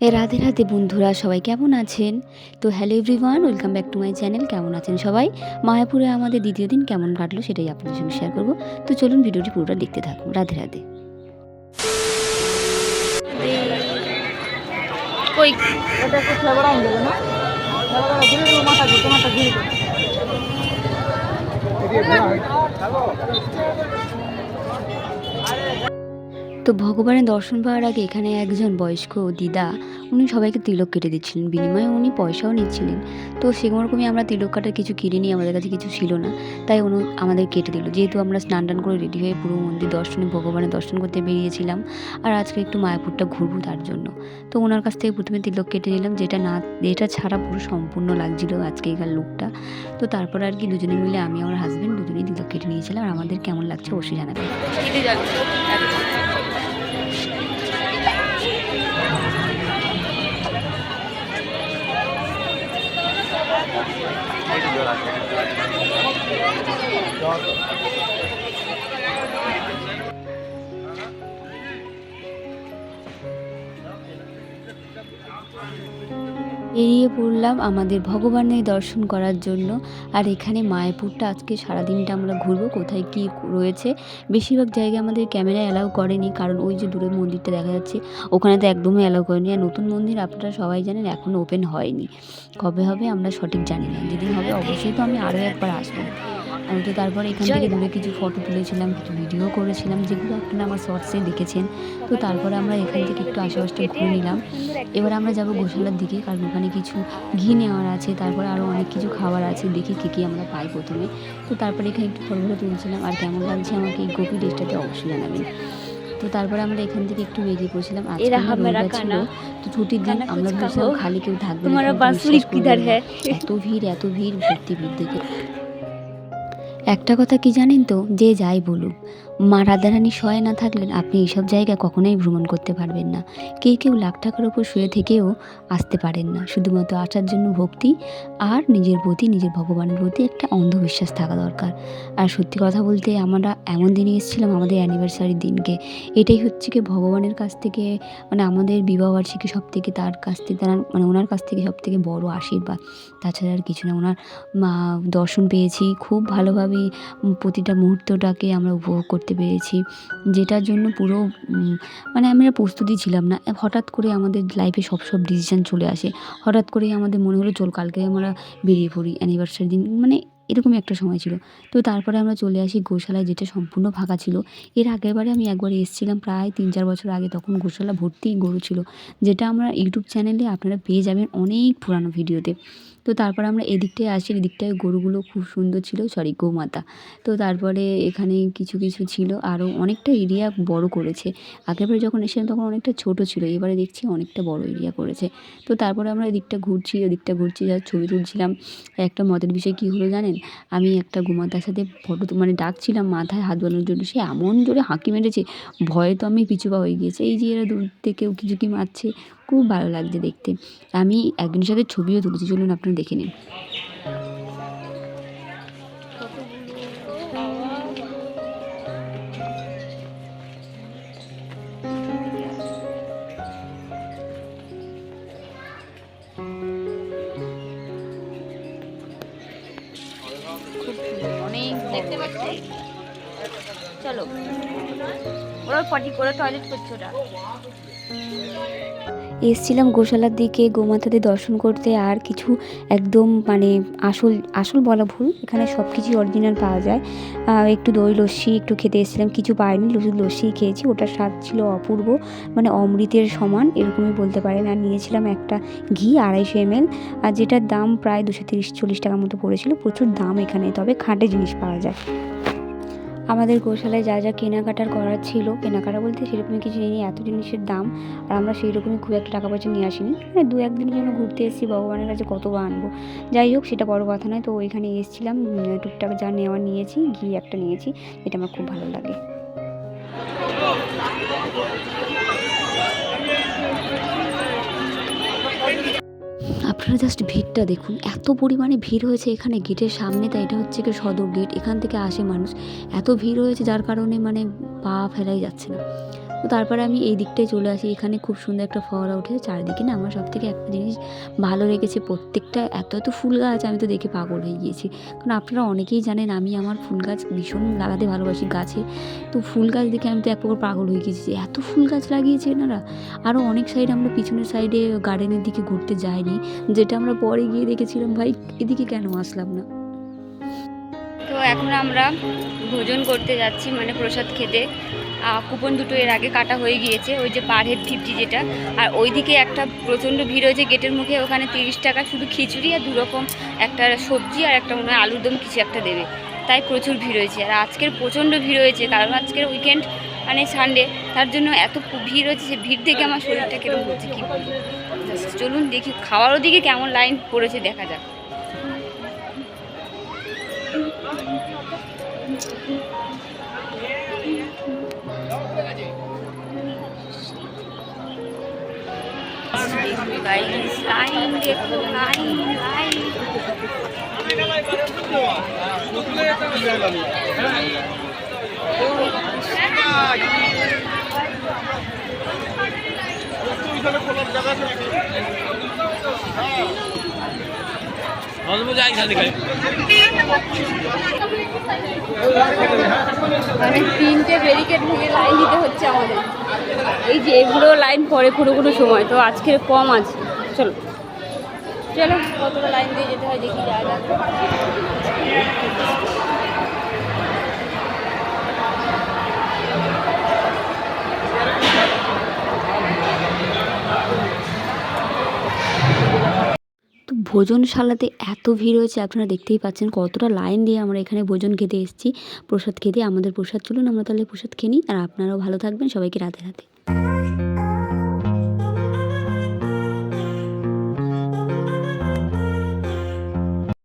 এ রাধে রাধে বন্ধুরা সবাই কেমন আছেন? তো hello everyone welcome back to my channel কেমন আছেন সবাই? মায়াপুরে আমাদের দ্বিতীয় দিন কেমন কাটলো সেটাই আপনাদের সঙ্গে শেয়ার করব। তো চলুন ভিডিওটি পুরোটা দেখতে থাকুন রাধে রাধে। কই? এটা একটু ফ্লেভার আইন দেবে না ফ্লেভার মাথা ঘুরতে মাথা তো ভগবানের দর্শন পাওয়ার আগে এখানে একজন বয়স্ক দিদা, উনি সবাইকে তিলক কেটে দিচ্ছিলেন। বিনিময়ে উনি পয়সাও নিচ্ছিলেন। তো সেরকমই আমরা তিলক কাটার কিছু কিনে নিই আমাদের কাছে কিছু ছিল না, তাই উনি আমাদের কেটে দিল। যেহেতু আমরা স্নান টান করে রেডি হয়ে পুরো মন্দির দর্শনে, ভগবানের দর্শন করতে বেরিয়েছিলাম আর আজকে একটু মায়াপুরটা ঘুরবো তার জন্য। তো ওনার কাছ থেকে প্রথমে তিলক কেটে নিলাম, যেটা না, যেটা ছাড়া পুরো সম্পূর্ণ লাগছিল আজকে এখান লুকটা। তো তারপর আর কি দুজনে মিলে আমি, আমার হাজব্যান্ড দুজনেই তিলক কেটে নিয়েছিলাম। আর আমাদের কেমন লাগছে অবশ্যই জানাবেন। কেটে যাচ্ছে বেরিয়ে পড়লাম আমাদের ভগবানের দর্শন করার জন্য। আর এখানে মায়াপুরটা আজকে সারাদিনটা আমরা ঘুরবো, কোথায় কি রয়েছে। বেশিরভাগ জায়গায় আমাদের ক্যামেরা অ্যালাউ করেনি, কারণ ওই যে দূরের মন্দিরটা দেখা যাচ্ছে, ওখানে তো একদমই অ্যালাউ করেনি। আর নতুন মন্দির আপনারা সবাই জানেন এখনও ওপেন হয়নি। কবে হবে আমরা সঠিক জানি না, যেদিন হবে অবশ্যই তো আমি আরও একবার আসব। আমি তো তারপরে এখান থেকে দূরে কিছু ফটো তুলেছিলাম কিছু ভিডিও করেছিলাম যেগুলো আপনারা আমার শর্টসে দেখেছেন। তো তারপরে আমরা এখান থেকে একটু আশেপাশটা ঘুরে নিলাম। এবার আমরা যাব গোশালার দিকে কারণ ওখানে কিছু ঘি নেওয়ার আছে তারপরে আরও অনেক কিছু খাবার আছে দেখি কী কী আমরা পাই প্রথমে। তো তারপরে এখানে একটু ফটো ফটো তুলছিলাম আর কেমন লাগছে আমাকে এই গোপী ড্রেসটাতে অবশ্যই জানাবেন। তো তারপরে আমরা এখান থেকে একটু বেরিয়ে পড়ছিলাম ছিল। তো ছুটির দিন আমরা খালি কেউ থাকবে না, এত ভিড় এত ভিড় ভর্তি ভিড় দেখে। একটা কথা কি জানেন তো? যে যাই বলুক। মা রাধারানী সহায় না থাকলেন আপনি এইসব জায়গায় কখনোই ভ্রমণ করতে পারবেন না। কেউ কেউ লাখ টাকার উপর শুয়ে থেকেও আসতে পারেন না। শুধুমাত্র আসার জন্য ভক্তি আর নিজের প্রতি, নিজের ভগবানের প্রতি একটা অন্ধবিশ্বাস থাকা দরকার। আর সত্যি কথা বলতে আমরা এমন দিনে এসেছিলাম আমাদের অ্যানিভার্সারির দিনকে। এটাই হচ্ছে কি ভগবানের কাছ থেকে মানে আমাদের বিবাহবার্ষিকী সব থেকে তার কাছ থেকে, তার মানে ওনার কাছ থেকে সব থেকে বড় আশীর্বাদ। তাছাড়া আর কিছু না, ওনার দর্শন পেয়েছি, খুব ভালোভাবে প্রতিটা মুহূর্তটাকে আমরা উপভোগ করতে পেরেছি, যেটার জন্য পুরো মানে আমরা প্রস্তুতি ছিলাম না। হঠাৎ করে আমাদের লাইফে সব সব ডিসিশান চলে আসে। হঠাৎ করেই আমাদের মনে হলো চল কালকে আমরা বেরিয়ে পড়ি অ্যানিভার্সারি দিন। মানে এরকমই একটা সময় ছিল। তো তারপরে আমরা চলে আসি গোশালায়, যেটা সম্পূর্ণ ফাঁকা ছিল। এর আগেরবারে আমি একবার এসেছিলাম প্রায় তিন চার বছর আগে, তখন গোশালা ভর্তি গরু ছিল, যেটা আমরা ইউটিউব চ্যানেলে আপনারা পেয়ে যাবেন অনেক পুরানো ভিডিওতে তো তারপর আমরা এদিকটায় আসি, এদিকটায় গরুগুলো খুব সুন্দর ছিল সরি গোমাতা। তো তারপরে এখানে কিছু কিছু ছিল আরও অনেকটা এরিয়া বড় করেছে। আগেরবার যখন এসেছিলাম তখন অনেকটা ছোট ছিল, এবারে দেখছি অনেকটা বড় এরিয়া করেছে। তো তারপরে আমরা এদিকটা ঘুরছি, ওদিকটা ঘুরছি, যা ছবি তুলছিলাম। একটা মতের বিষয় কী হলো জানেন? আমি একটা গোমাতার সাথে ফটো মানে ডাকছিলাম মাথায় হাত বানানোর জন্য, সে এমন জোরে হাঁকি মেরেছে, ভয়ে তো আমি পিছুপা হয়ে গিয়েছে। এই যে এরা দূর থেকেও কিছু কি মারছে খুব ভালো লাগছে দেখতে। আমি একজনের সাথে ছবিও তুলেছি, চলুন আপনারা দেখে নিন। দেখতে চলো। ওরা পটি করে টয়লেট করছে ওরা এসছিলাম গোশালার দিকে, গোমাতাদের দর্শন করতে, আর কিছু একদম মানে আসল আসল বলা ভুল, এখানে সব কিছুই অরিজিনাল পাওয়া যায়। একটু দই, লস্যি একটু খেতে এসেছিলাম, কিছু পাইনি শুধু লস্যি খেয়েছি, ওটার স্বাদ ছিল অপূর্ব মানে অমৃতের সমান, এরকমই বলতে পারেন। আর নিয়েছিলাম একটা ঘি, আড়াইশো এমএল, আর যেটার দাম প্রায় দুশো তিরিশ, চল্লিশ টাকার মতো পড়েছিল, প্রচুর দাম এখানে, তবে খাঁটে জিনিস পাওয়া যায়। আমাদের গোশালায় যা যা কেনাকাটার করার ছিল, কেনাকাটা বলতে সেরকমই কিছু নেই, এত জিনিসের দাম, আর আমরা সেই রকমই খুব একটা টাকা পয়সা নিয়ে আসিনি। মানে দু একদিনের জন্য ঘুরতে এসেছি, ভগবানের কাছে কত বা আনব। যাই হোক, সেটা বড় কথা নয়, তো ওইখানে এসেছিলাম টুকটাক যা নেওয়া নিয়েছি ঘি একটা নিয়েছি এটা আমার খুব ভালো লাগে। আপনারা জাস্ট ভিড়টা দেখুন। এত পরিমাণে ভিড় হয়েছে এখানে গেটের সামনে তাই এটা হচ্ছে কি সদর গেট। এখান থেকে আসে মানুষ। এত ভিড় হয়েছে যার কারণে মানে পা ফেলাই যাচ্ছে না। তো তারপরে আমি এই দিকটায় চলে আসি। এখানে খুব সুন্দর একটা ফোয়ারা উঠেছে চারিদিকে না আমার সব থেকে একটা জিনিস ভালো লেগেছে প্রত্যেকটা, এত এত ফুল গাছ আমি তো দেখে পাগল হয়ে গিয়েছি। কারণ আপনারা অনেকেই জানেন আমি আমার ফুল গাছ ভীষণ লাগাতে ভালোবাসি গাছে। তো ফুল গাছ দেখে আমি তো এক প্রকার পাগল হয়ে গেছি এত ফুল গাছ লাগিয়েছে এনারা। আরও অনেক সাইড আমরা পিছনের সাইডে গার্ডেনের দিকে ঘুরতে যাইনি, যেটা আমরা পরে গিয়ে দেখেছিলাম, ভাই এদিকে কেন আসলাম না? তো এখন আমরা ভোজন করতে যাচ্ছি মানে প্রসাদ খেতে। কুপন দুটো এর আগে কাটা হয়ে গিয়েছে, ওই যে পার হেড ফিফটি যেটা। আর ওইদিকে একটা প্রচণ্ড ভিড় হয়েছে, গেটের মুখে ওখানে তিরিশ টাকা শুধু খিচুড়ি আর দুরকম একটা সবজি আর একটা মনে হয় আলুর দম কিছু একটা দেবে। তাই প্রচুর ভিড় হয়েছে। আর আজকের প্রচণ্ড ভিড় হয়েছে, কারণ আজকের উইকেন্ড মানে সানডে তার জন্য এত ভিড় হয়েছে সে ভিড় দেখে আমার শরীরটা কীরকম হচ্ছে, কী বলব? চলুন দেখি খাওয়ারও দিকে কেমন লাইন পড়েছে, দেখা যাক। guys. Kain, dekho, kain, kain. মানে তিনটে বেরিকে এই যে এগুলো লাইন পরে কোনো কোনো সময়, তো আজকে কম আছে। চলো। চলো, কতটা লাইন দিয়ে যেতে হয় দেখি যা ভোজনশালাতে এত ভিড় হয়েছে, আপনারা দেখতেই পাচ্ছেন কতটা লাইন দিয়ে আমরা এখানে ভোজন খেতে এসেছি। প্রসাদ খেতে আমাদের প্রসাদ, চলুন আমরা তাহলে প্রসাদ খেয়ে নিই, আর আপনারাও ভালো থাকবেন, সবাইকে রাতে রাতে